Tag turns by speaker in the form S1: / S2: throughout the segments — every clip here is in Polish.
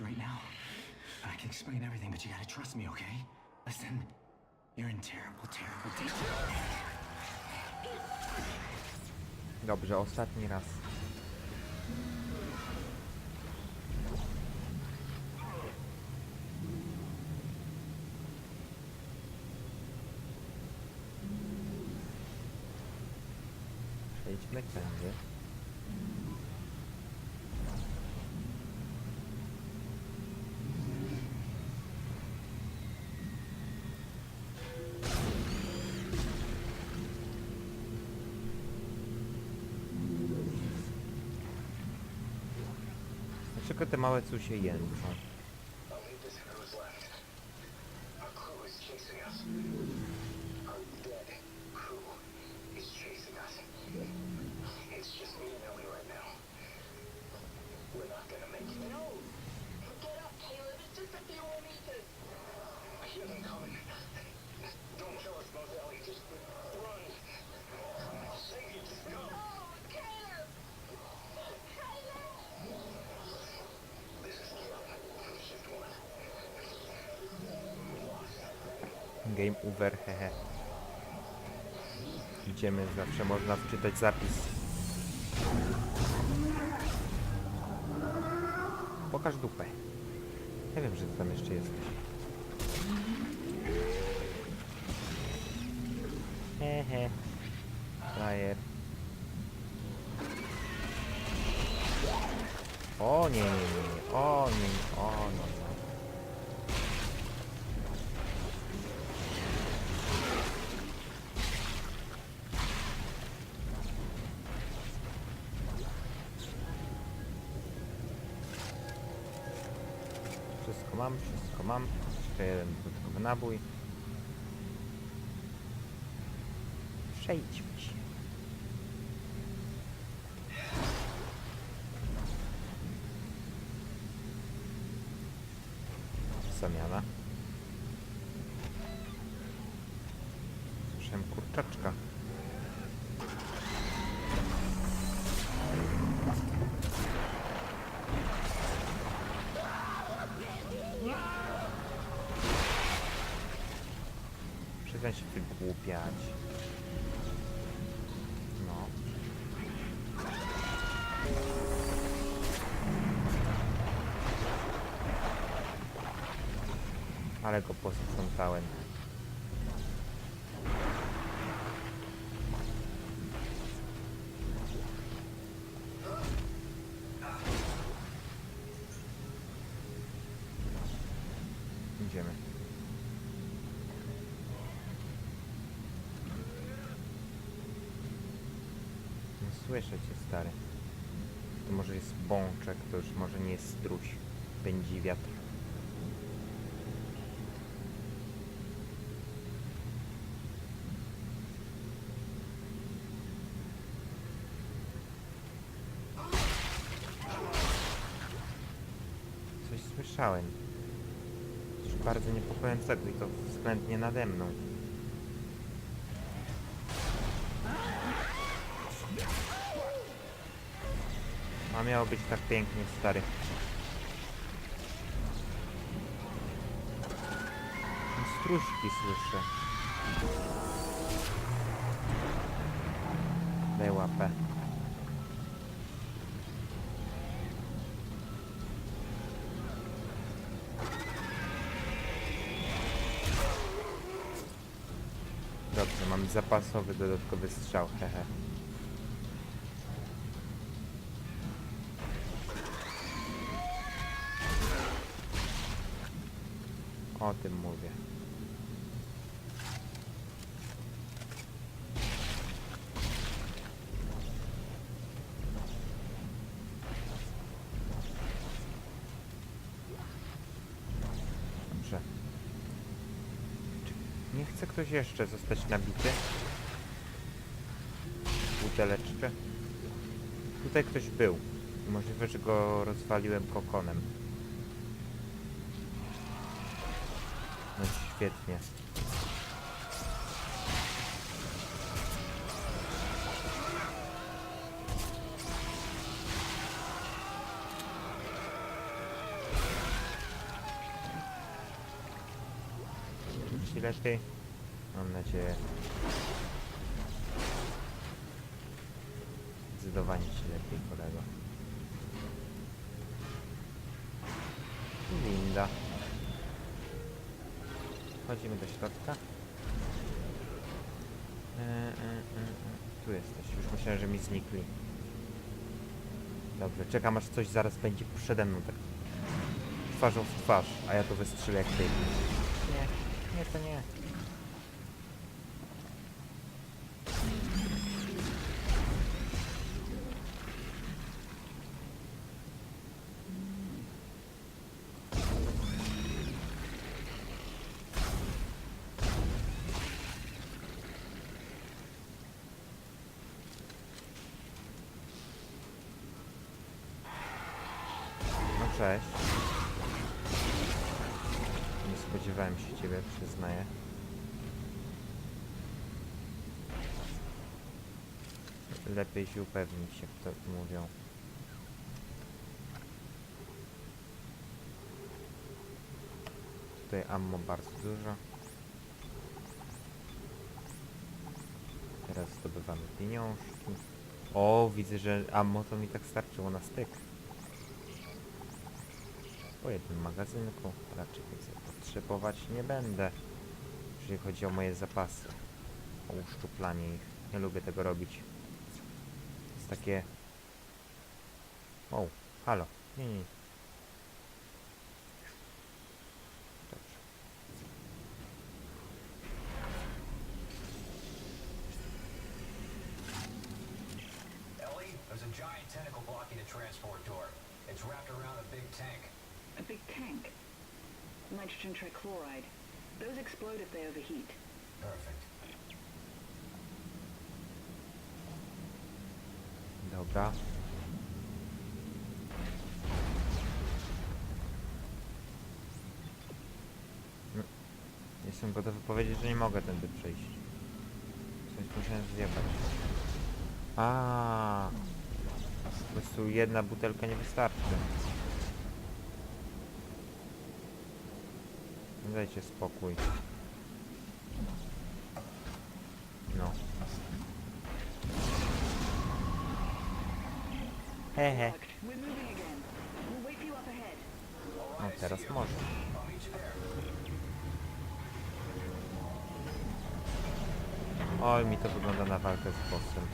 S1: right now. I can explain everything, but you gotta trust me, okay? Listen, you're in terrible, terrible danger.
S2: Dobrze, ostatni raz. Przejdźmy tędy. Dlaczego te małe cu się jęczą?
S3: Olympus and who's left? Our crew is chasing us. Our dead crew is chasing us. It's just me and Ellie right now. We're not gonna make it.
S4: No! Get up, Caleb. It's just a few more meters.
S3: I hear them coming. Don't kill us, both, Ellie. Just run. I'll save you. Just go.
S4: No! Caleb! Caleb!
S3: This is Caleb. Shift one.
S2: Game over, hehe. Idziemy, zawsze można wczytać zapis. Pokaż dupę. Ja wiem, że ty tam jeszcze jesteś. Hehe. Frajer. O nie, nie, nie, nie. O nie, nie. o no, no. Wszystko mam, wszystko mam. Jeszcze dodatkowy nabój. Przejdźmy się. Zamiana. Słyszałem kurczaczka. Wygłupiać. No. Ale go posprzątałem. Idziemy. Nie słyszę cię, stary. To może jest bączek, to już może nie jest struś. Pędzi wiatr. Coś słyszałem. Coś bardzo niepokojącego i to względnie nade mną. Miało być tak pięknie, stary. Struśki słyszę. Daj łapę. Dobrze, mam zapasowy dodatkowy strzał, hehe. O tym mówię. Dobrze. Czy nie chce ktoś jeszcze zostać nabity? Buteleczkę? Tutaj ktoś był. Możliwe, że go rozwaliłem kokonem. świetnie. Ci lepiej? Mam nadzieję. Zdecydowanie ci lepiej, kolego. Linda. Wchodzimy do środka. E, e, e, e. Tu jesteś. Już myślałem, że mi znikli. Dobrze, czekam aż coś zaraz będzie przede mną, tak twarzą w twarz, a ja to wystrzelę jak ty. Nie, nie, to nie. No cześć. Nie spodziewałem się ciebie, przyznaję. Lepiej się upewnić, jak to mówią. Tutaj ammo bardzo dużo. Teraz zdobywamy pieniążki. O, widzę, że ammo to mi tak starczyło na styk. Po jednym magazynku raczej więcej potrzebować nie będę, jeżeli chodzi o moje zapasy. O uszczuplanie ich. Nie lubię tego robić. Jest takie... O, halo. Nie, nie. Dobrze.
S3: Ellie, there's a giant tentacle blocking the transport door. It's wrapped around a big tank.
S5: A big tank. Nitrogen trichloride. Those explode if they overheat.
S3: Perfect.
S2: Dobra. No, Jestem gotowy powiedzieć, że nie mogę tędy przejść. Coś musiałem zjebać. A, Po prostu jedna butelka nie wystarczy. Dajcie spokój. No. Hehe. No teraz może. Oj, mi to wygląda na walkę z bossem.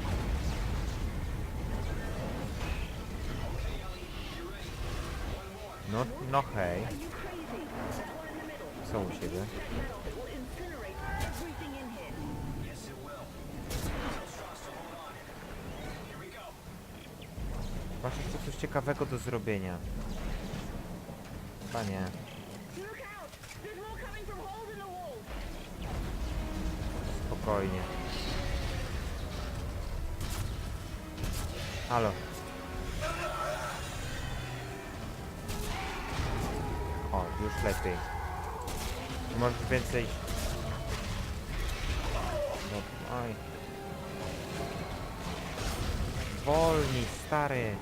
S2: No, no hej. Co u
S3: go.
S2: Masz jeszcze coś ciekawego do zrobienia. Panie, spokojnie. Halo. O, już lepiej. Możesz więcej... No, oj. Wolniej, stary.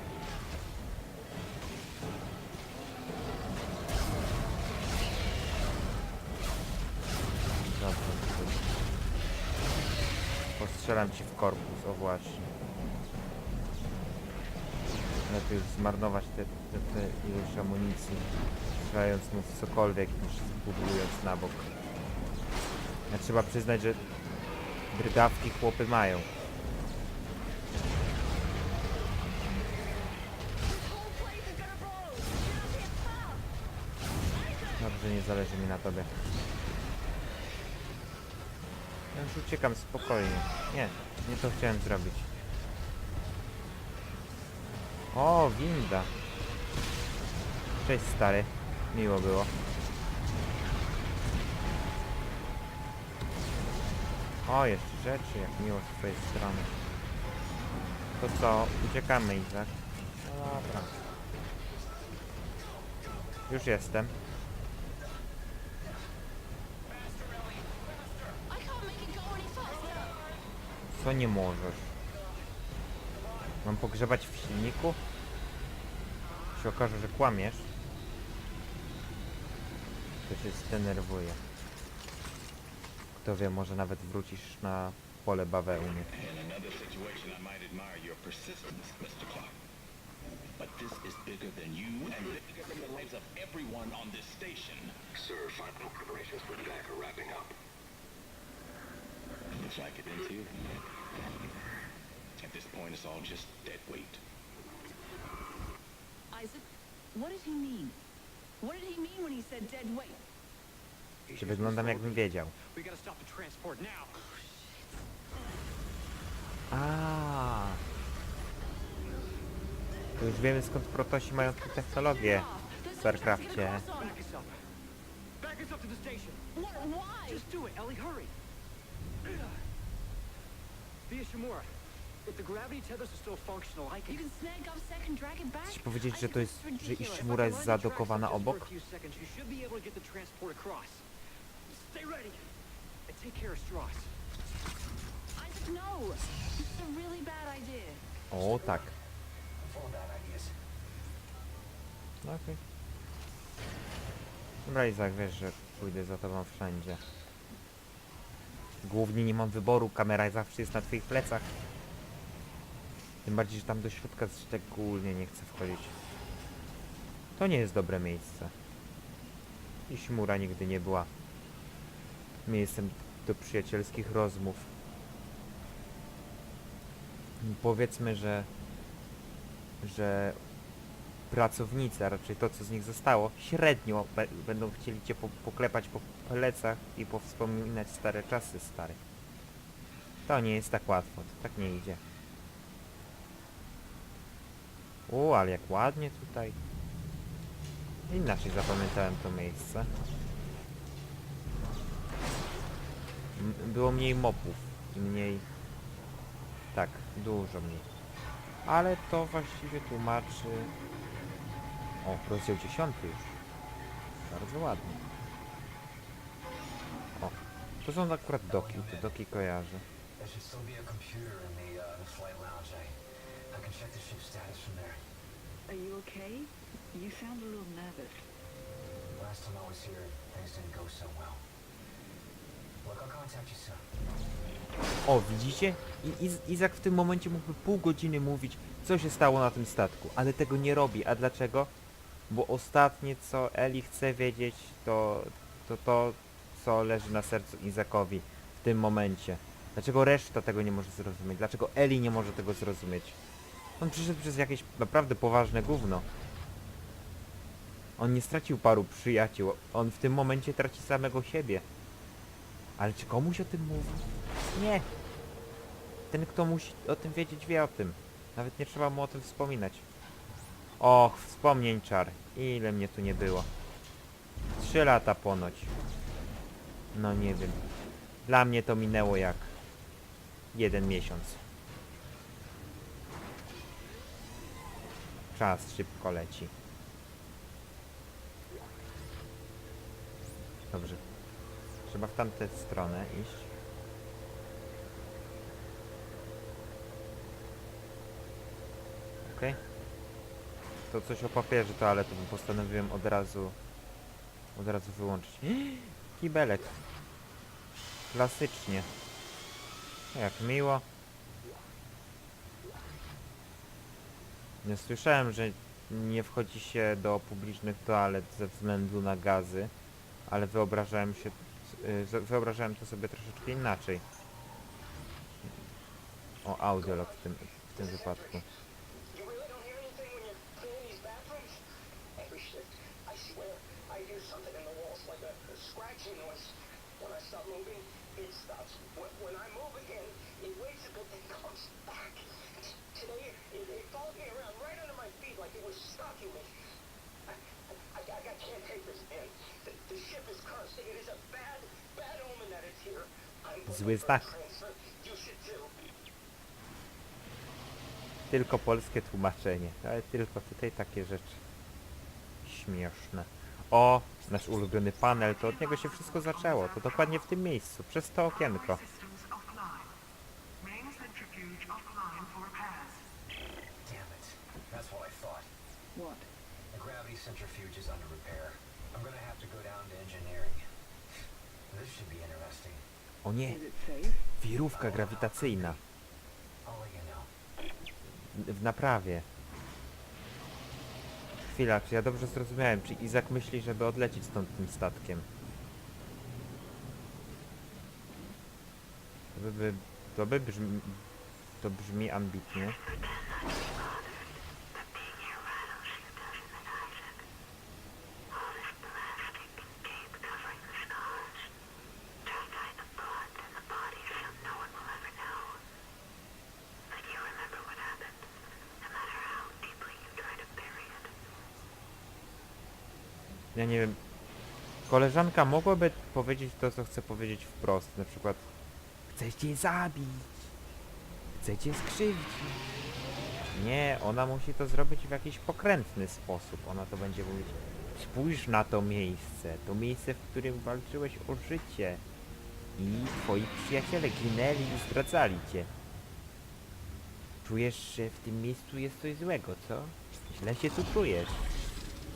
S2: Postrzelam ci w korpus, o właśnie. Lepiej zmarnować te, te, te ilość amunicji, strzelając mu cokolwiek, niż na bok. Trzeba przyznać, że brydawki chłopy mają. Dobrze, nie zależy mi na tobie. Ja już uciekam spokojnie. Nie, nie to chciałem zrobić. O, winda. Cześć stary. Miło było. O, jeszcze rzeczy, jak miło z twojej strony. To co, uciekamy Izak? No dobra. Już jestem. Co nie możesz? Mam pogrzebać w silniku? Się okaże, że kłamiesz. To się zdenerwuję. Kto wie, może nawet wrócisz na pole bawełny.
S6: But this is bigger than you and bigger than the lives of everyone on this station.
S3: Sir, final preparations for are wrapping up.
S6: Looks like it ends here. At this point, it's all just dead weight.
S5: Isaac, what did he mean? What did he mean when he said dead weight?
S2: Czy wyglądam jakbym wiedział?
S7: We gotta stop the transport now.
S2: A. To już wiemy skąd protosi mają tę technologię w StarCraftie.
S7: Back us up. Back us up to the station.
S5: What? Why?
S7: Just do it, Ellie. Hurry. Via Shimura,
S2: Chcesz powiedzieć, że to jest, że. Ishimura jest zadokowana obok? O, tak. No okej. Dobra, Izak, wiesz, że pójdę za tobą wszędzie. Głównie nie mam wyboru, kamera zawsze jest na twoich plecach. Tym bardziej, że tam do środka szczególnie nie chcę wchodzić. To nie jest dobre miejsce. I Śmura nigdy nie była miejscem do przyjacielskich rozmów. Powiedzmy, że że pracownicy, a raczej to co z nich zostało, średnio będą chcieli cię po poklepać po plecach i powspominać stare czasy stare. To nie jest tak łatwo, to tak nie idzie. U, ale jak ładnie tutaj. Inaczej zapamiętałem to miejsce. M było mniej mopów i mniej... Tak, dużo mniej. Ale to właściwie tłumaczy... O, rozdział 10 już. Bardzo ładnie. O, to są akurat doki, te doki kojarzę.
S3: I, I can check the ship's status from there.
S5: Are you okay? You sound a little nervous.
S3: Last time I was here, things didn't go so well. Look, I'll contact you soon.
S2: O, widzicie? I, Iz Izak w tym momencie mógłby pół godziny mówić, co się stało na tym statku, ale tego nie robi. A dlaczego? Bo ostatnie, co Eli chce wiedzieć, to to, to co leży na sercu Izakowi w tym momencie. Dlaczego reszta tego nie może zrozumieć? Dlaczego Eli nie może tego zrozumieć? On przyszedł przez jakieś naprawdę poważne gówno. On nie stracił paru przyjaciół, on w tym momencie traci samego siebie. Ale czy komuś o tym mówi? Nie. Ten, kto musi o tym wiedzieć, wie o tym. Nawet nie trzeba mu o tym wspominać. Och, wspomnień czar. Ile mnie tu nie było. Trzy lata ponoć. No nie wiem. Dla mnie to minęło jak jeden miesiąc. Czas szybko leci. Dobrze. Trzeba w tamtę stronę iść. Okej. To coś o papierze toaletowym postanowiłem od razu od razu wyłączyć. Kibelek. Klasycznie. Jak miło. Nie słyszałem, że nie wchodzi się do publicznych toalet ze względu na gazy, ale wyobrażałem się y, wyobrażałem to sobie troszeczkę inaczej. O, audiolog w tym, w tym wypadku.
S3: It. When, I move again, it waits a bit, comes back. Today,
S2: Zły znak. Tylko polskie tłumaczenie, ale tylko tutaj takie rzeczy śmieszne. O, nasz ulubiony panel, to od niego się wszystko zaczęło. To dokładnie w tym miejscu, przez to okienko.
S3: What? The gravity centrifuge is under repair. I'm gonna have to go down to engineering. This should be interesting.
S2: O nie,
S5: Is it safe?
S2: wirówka grawitacyjna.
S3: I'll let you know.
S2: W- naprawie. Chwila, czy ja dobrze zrozumiałem? Czy Izak myśli, żeby odlecieć stąd tym statkiem? To by, by, to by brzmi... To brzmi ambitnie. Ja nie wiem. Koleżanka mogłaby powiedzieć to, co chce powiedzieć wprost. Na przykład Chcę cię zabić. Chcę cię skrzywdzić. Nie, ona musi to zrobić w jakiś pokrętny sposób. Ona to będzie mówić Spójrz na to miejsce. To miejsce, w którym walczyłeś o życie. I twoi przyjaciele ginęli i zdradzali cię. Czujesz, że w tym miejscu jest coś złego, co? Źle się tu czujesz.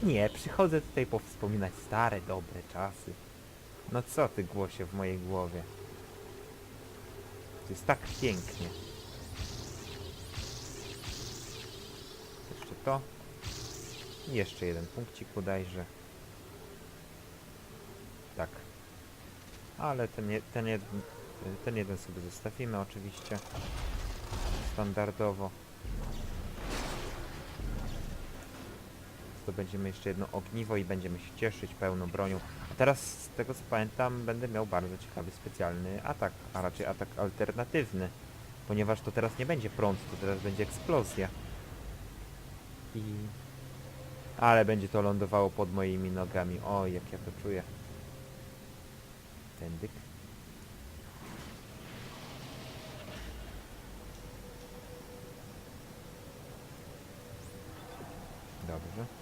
S2: Nie, przychodzę tutaj powspominać stare, dobre czasy. No co ty głosie w mojej głowie? To jest tak pięknie. Jeszcze to. Jeszcze jeden punkcik bodajże. Tak. Ale ten, ten, jeden, ten jeden sobie zostawimy oczywiście. Standardowo. Zdobędziemy jeszcze jedno ogniwo i będziemy się cieszyć pełną bronią. A teraz z tego co pamiętam będę miał bardzo ciekawy specjalny atak, a raczej atak alternatywny. Ponieważ to teraz nie będzie prąd, to teraz będzie eksplozja. I... Ale będzie to lądowało pod moimi nogami. Oj, jak ja to czuję. Tędyk. Dobrze.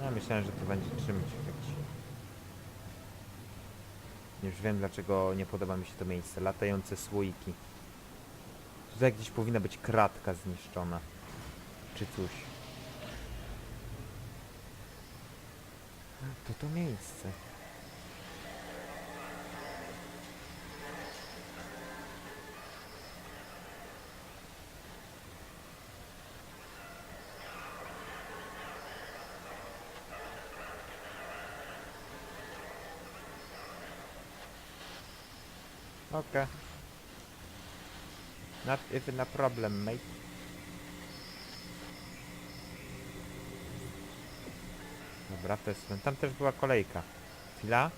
S2: No myślałem, że to będzie czymś jakiś... Już wiem dlaczego nie podoba mi się to miejsce. Latające słoiki. Tutaj gdzieś powinna być kratka zniszczona. Czy coś. To to miejsce. Okay. Not even a problem, mate. Dobra, to jest... Tam też była kolejka. Chwila.